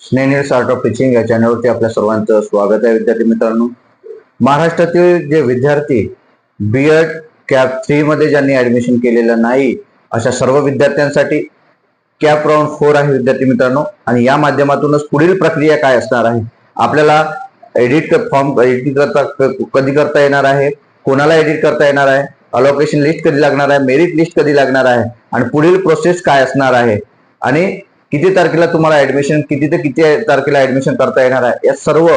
स्नेनियर्स art of teaching या चॅनलवरती आपल्या सर्वांचं स्वागत आहे विद्यार्थी मित्रांनो. महाराष्ट्रातील जे विद्यार्थी बी एड कॅप थ्री मध्ये ज्यांनी ऍडमिशन केलेलं नाही अशा सर्व विद्यार्थ्यांसाठी कॅप राऊंड फोर आहे विद्यार्थी मित्रांनो. आणि या माध्यमातूनच पुढील प्रक्रिया काय असणार आहे? आपल्याला एडिट फॉर्म एडिट करता कधी करता येणार आहे? कोणाला एडिट करता येणार आहे? अलोकेशन लिस्ट कधी लागणार आहे? मेरिट लिस्ट कधी लागणार आहे? आणि पुढील प्रोसेस काय असणार आहे? आणि किती तारखेला तुम्हाला ऍडमिशन किती ते किती तारखेला ऍडमिशन करता येणार आहे? या सर्व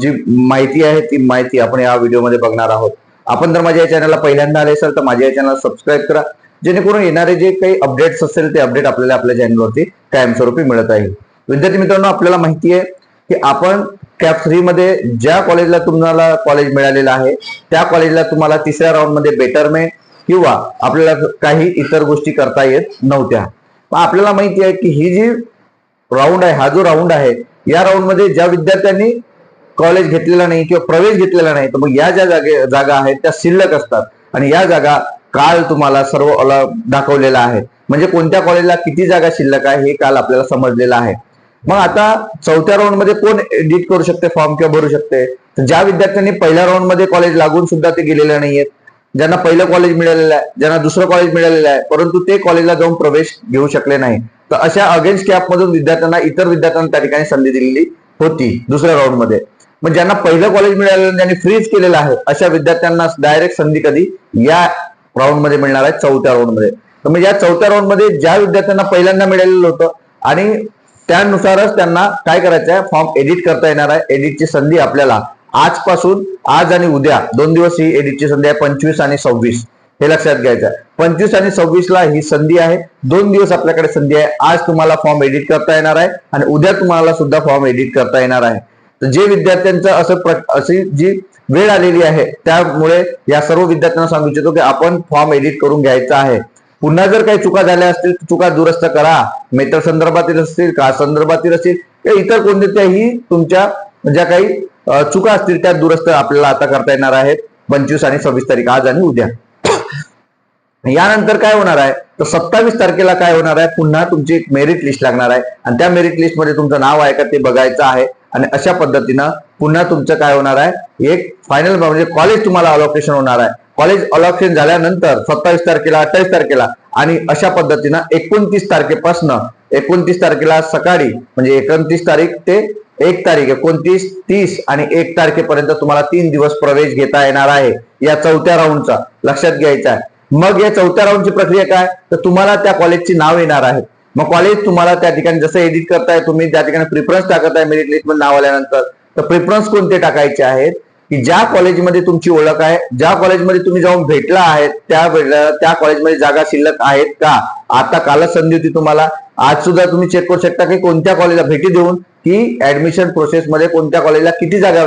जी माहिती आहे ती माहिती आपण या व्हिडिओमध्ये बघणार आहोत. आपण जर माझ्या या चॅनलला पहिल्यांदा आले असाल तर माझ्या या चॅनलला सबस्क्राईब करा. जेणेकरून येणारे जे काही अपडेट्स असेल ते अपडेट आपल्याला आपल्या चॅनलवरती कायमस्वरूपी मिळत आहे विद्यार्थी मित्रांनो आपल्याला माहिती आहे की आपण कॅप थ्री मध्ये ज्या कॉलेजला तुम्हाला कॉलेज मिळालेलं आहे त्या कॉलेजला तुम्हाला तिसऱ्या राऊंडमध्ये बेटरमेंट किंवा आपल्याला काही इतर गोष्टी करता येत नव्हत्या. आपल्याला माहिती आहे की ही जी राऊंड आहे हा जो राऊंड आहे या राऊंडमध्ये ज्या विद्यार्थ्यांनी कॉलेज घेतलेला नाही किंवा प्रवेश घेतलेला नाही तर मग या ज्या जागे जागा आहेत त्या शिल्लक असतात. आणि या जागा काल तुम्हाला सर्व दाखवलेला आहे म्हणजे कोणत्या कॉलेजला किती जागा शिल्लक आहे हे काल आपल्याला समजलेलं आहे. मग आता चौथ्या राऊंडमध्ये कोण एडिट करू शकते फॉर्म किंवा भरू शकते? तर ज्या विद्यार्थ्यांनी पहिल्या राऊंडमध्ये कॉलेज लागून सुद्धा ते गेलेले नाहीयेत ज्यांना पहिलं कॉलेज मिळालेलं आहे ज्यांना दुसरं कॉलेज मिळालेलं आहे परंतु ते कॉलेजला जाऊन प्रवेश घेऊ शकले नाही. तर अशा अगेन्स्ट कॅपमधून विद्यार्थ्यांना इतर विद्यार्थ्यांना त्या ठिकाणी संधी दिलेली होती दुसऱ्या राऊंडमध्ये. मग ज्यांना पहिलं कॉलेज मिळालेलं ज्यांनी फ्रीज केलेलं आहे अशा विद्यार्थ्यांना डायरेक्ट संधी कधी या राऊंडमध्ये मिळणार आहे चौथ्या राऊंडमध्ये तर मग या चौथ्या राऊंडमध्ये ज्या विद्यार्थ्यांना पहिल्यांदा मिळालेलं होतं आणि त्यानुसारच त्यांना काय करायचं आहे फॉर्म एडिट करता येणार आहे एडिटची संधी आपल्याला आजपासून आज आणि उद्या दोन दिवस ही एडिटची संधी आहे पंचवीस आणि सव्वीस. हे लक्षात घ्यायचं पंचवीस आणि सव्वीस ला ही संधी आहे. दोन दिवस आपल्याकडे संधी आहे. आज तुम्हाला फॉर्म एडिट करता येणार आहे आणि उद्या तुम्हाला सुद्धा फॉर्म एडिट करता येणार आहे. तर जे विद्यार्थ्यांचं असं अशी जी वेळ आलेली आहे त्यामुळे या सर्व विद्यार्थ्यांना सांगू इच्छितो की आपण फॉर्म एडिट करून घ्यायचा आहे. पुन्हा जर काही चुका झाल्या असतील चुका दुरुस्त करा. मेटर संदर्भातील असतील का संदर्भातील असतील किंवा इतर कोणत्याही तुमच्या ज्या काही चुका असतील त्या दुरुस्त आपल्याला आता करता येणार आहेत. पंचवीस आणि सव्वीस तारीख आज आणि उद्या. यानंतर काय होणार आहे? तर सत्तावीस तारखेला काय होणार आहे? पुन्हा तुमची एक मेरिट लिस्ट लागणार आहे. आणि त्या मेरिट लिस्टमध्ये तुमचं नाव आहे का ते बघायचं आहे. आणि अशा पद्धतीनं पुन्हा तुमचं काय होणार आहे? एक फायनल म्हणजे कॉलेज तुम्हाला अलोकेशन होणार आहे. कॉलेज अलॉक्शन झाल्यानंतर सत्तावीस तारखेला अठ्ठावीस तारखेला आणि अशा पद्धतीनं एकोणतीस तारखेपासनं एकोणतीस तारखेला सकाळी म्हणजे एकोणतीस तारीख ते एक तारीख एकोणतीस तीस आणि एक तारखेपर्यंत तुम्हाला तीन दिवस प्रवेश घेता येणार आहे. या चौथ्या राऊंडचा लक्षात घ्यायचा आहे. मग या चौथ्या राऊंडची प्रक्रिया काय? तर तुम्हाला त्या कॉलेजची नाव येणार आहे मग कॉलेज तुम्हाला त्या ठिकाणी जसं एडिट करताय तुम्ही त्या ठिकाणी प्रिफरन्स टाकत आहे मेरिट लिस्टमध्ये नाव आल्यानंतर तर प्रिफरन्स कोणते टाकायचे आहेत? की ज्या कॉलेजमध्ये तुमची ओळख आहे ज्या कॉलेजमध्ये तुम्ही जाऊन भेटला आहे त्या त्या कॉलेजमध्ये जागा शिल्लक आहेत का? आता कालच संधी होती तुम्हाला. आज सुद्धा तुम्ही चेक करू शकता की कोणत्या कॉलेजला भेटी देऊन की ऍडमिशन प्रोसेसमध्ये कोणत्या कॉलेजला किती जागा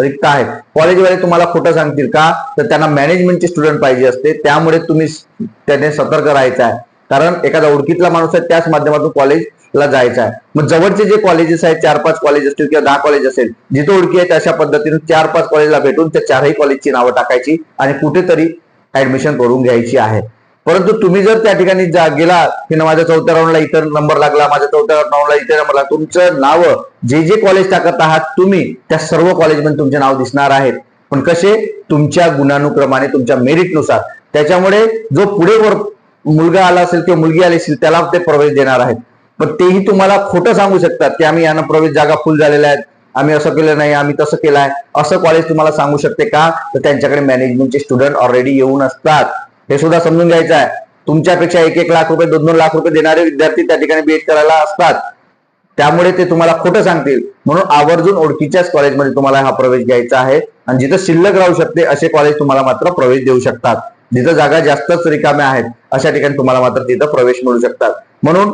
रिक्त आहेत. कॉलेजवाले तुम्हाला खोटं सांगतील का? तर त्यांना मॅनेजमेंटचे स्टुडंट पाहिजे असते. त्यामुळे तुम्ही त्याने सतर्क राहायचं आहे. कारण एखादा ओळखीतला माणूस आहे त्याच माध्यमातून कॉलेज ला जायचं आहे. मग जवळचे जे कॉलेजेस आहेत चार पाच कॉलेज असतील किंवा दहा कॉलेज असेल जिथं ओळखी आहे अशा पद्धतीने चार पाच कॉलेजला भेटून त्या चारही कॉलेजची नावं टाकायची आणि कुठेतरी ऍडमिशन करून घ्यायची आहे. परंतु तुम्ही जर त्या ठिकाणी जा गेला की माझ्या चौथ्या राऊंडला इतर नंबर लागला माझ्या चौथ्या राऊंडला इतर नंबर लागला तुमचं नाव जे जे कॉलेज टाकत आहात तुम्ही त्या सर्व कॉलेजमध्ये तुमचे नाव दिसणार आहेत. पण कसे? तुमच्या गुणानुक्रमाने तुमच्या मेरिटनुसार त्याच्यामुळे जो पुढे वर मुलगा आला असेल किंवा मुलगी आली असेल त्याला ते प्रवेश देणार आहेत. पण तेही तुम्हाला खोटं सांगू शकतात की आम्ही यांना प्रवेश जागा फुल झालेल्या आहेत. आम्ही असं केलं नाही आम्ही तसं केलं आहे असं कॉलेज तुम्हाला सांगू शकते का? तर त्यांच्याकडे मॅनेजमेंटचे स्टुडंट ऑलरेडी येऊन असतात. हे सुद्धा समजून घ्यायचं आहे. तुमच्यापेक्षा एक एक लाख रुपये दोन दोन लाख रुपये देणारे विद्यार्थी त्या ठिकाणी बीएड करायला असतात. त्यामुळे ते तुम्हाला खोटं सांगतील. म्हणून आवर्जून ओळखीच्याच कॉलेजमध्ये तुम्हाला हा प्रवेश घ्यायचा आहे. आणि जिथं शिल्लक राहू शकते असे कॉलेज तुम्हाला मात्र प्रवेश देऊ शकतात. जिथं जागा जास्तच रिकाम्या आहेत अशा ठिकाणी तुम्हाला मात्र तिथं प्रवेश मिळू शकतात. म्हणून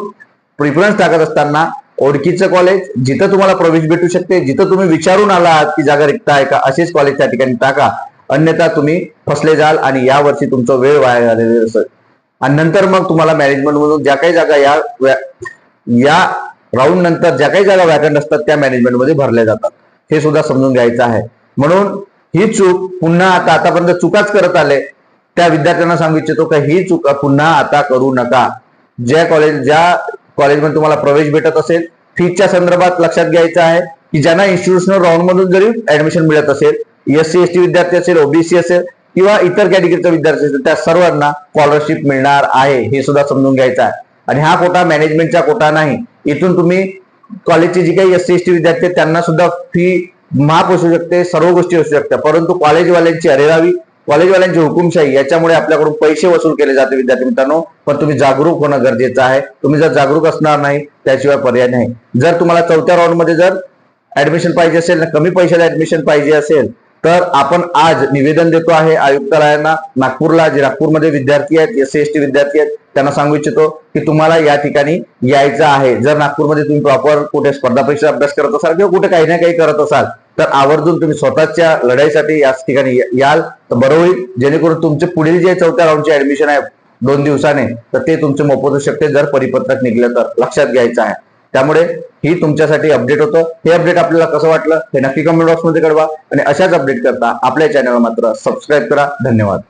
प्रिफरन्स टाकत असताना ओळखीचं कॉलेज जिथं तुम्हाला प्रवेश भेटू शकते जिथं तुम्ही विचारून आला आहात की जागा रिक्त आहे का असेच कॉलेज त्या ठिकाणी टाका. अन्यथा तुम्ही फसले जाल आणि या वर्षी वेळ वाया झालेला असेल आणि नंतर मग तुम्हाला मॅनेजमेंट मधून ज्या काही जागा या या राऊंड नंतर ज्या काही जागा वॅकंट असतात त्या मॅनेजमेंटमध्ये भरल्या जातात. हे सुद्धा समजून घ्यायचं आहे. म्हणून ही चूक पुन्हा आता आतापर्यंत चुकाच करत आले. त्या विद्यार्थ्यांना सांगू इच्छितो का ही चूक पुन्हा आता करू नका. ज्या कॉलेज ज्या कॉलेजमध्ये तुम्हाला प्रवेश भेटत असेल. फीच्या संदर्भात लक्षात घ्यायचं आहे की ज्यांना इन्स्टिट्यूशनल राऊंड मधून जरी ऍडमिशन मिळत असेल एससी एस टी विद्यार्थी असेल ओबीसी असेल किंवा इतर कॅटेगरीचा विद्यार्थी असेल त्या सर्वांना स्कॉलरशिप मिळणार आहे हे सुद्धा समजून घ्यायचं आहे. आणि हा कोटा मॅनेजमेंटचा कोटा नाही. इथून तुम्ही कॉलेजचे जे काही एससी एस टी विद्यार्थी आहेत त्यांना सुद्धा फी माफ असू शकते सर्व गोष्टी असू शकतात. परंतु कॉलेजवाल्यांची अरेरावी कॉलेजवाल्यांची हुकुमशाही याच्यामुळे आपल्याकडून पैसे वसूल केले जाते विद्यार्थी मित्रांनो. पण तुम्ही जागरूक होणं गरजेचं आहे. तुम्ही जर जागरूक असणार नाही त्याशिवाय पर्याय नाही. जर तुम्हाला चौथ्या राऊंडमध्ये जर ऍडमिशन पाहिजे असेल कमी पैशाला ऍडमिशन पाहिजे असेल तर आपण आज निवेदन देतो आहे आयुक्तालयांना. नागपूरला जे नागपूरमध्ये विद्यार्थी आहेत एस सी एस टी विद्यार्थी आहेत त्यांना सांगू इच्छितो की तुम्हाला या ठिकाणी यायचं आहे. जर नागपूरमध्ये तुम्ही प्रॉपर कुठे स्पर्धा परीक्षा अभ्यास करत असाल किंवा कुठे काही ना काही करत असाल तर आवर्जून तुम्ही स्वतःच्या लढाईसाठी याच ठिकाणी याल. तर बरं होईल. जेणेकरून तुमचे पुढील जे चौथ्या राऊंडचे ऍडमिशन आहे दोन दिवसाने तर ते तुमचे मोफत होऊ शकते जर परिपत्रक निघलं तर लक्षात घ्यायचं आहे. त्यामुळे ही तुमच्यासाठी अपडेट होतं. हे अपडेट आपल्याला कसं वाटलं हे नक्की कमेंट बॉक्समध्ये कळवा. आणि अशाच अपडेट करता आपल्या चॅनलला मात्र सबस्क्राईब करा. धन्यवाद.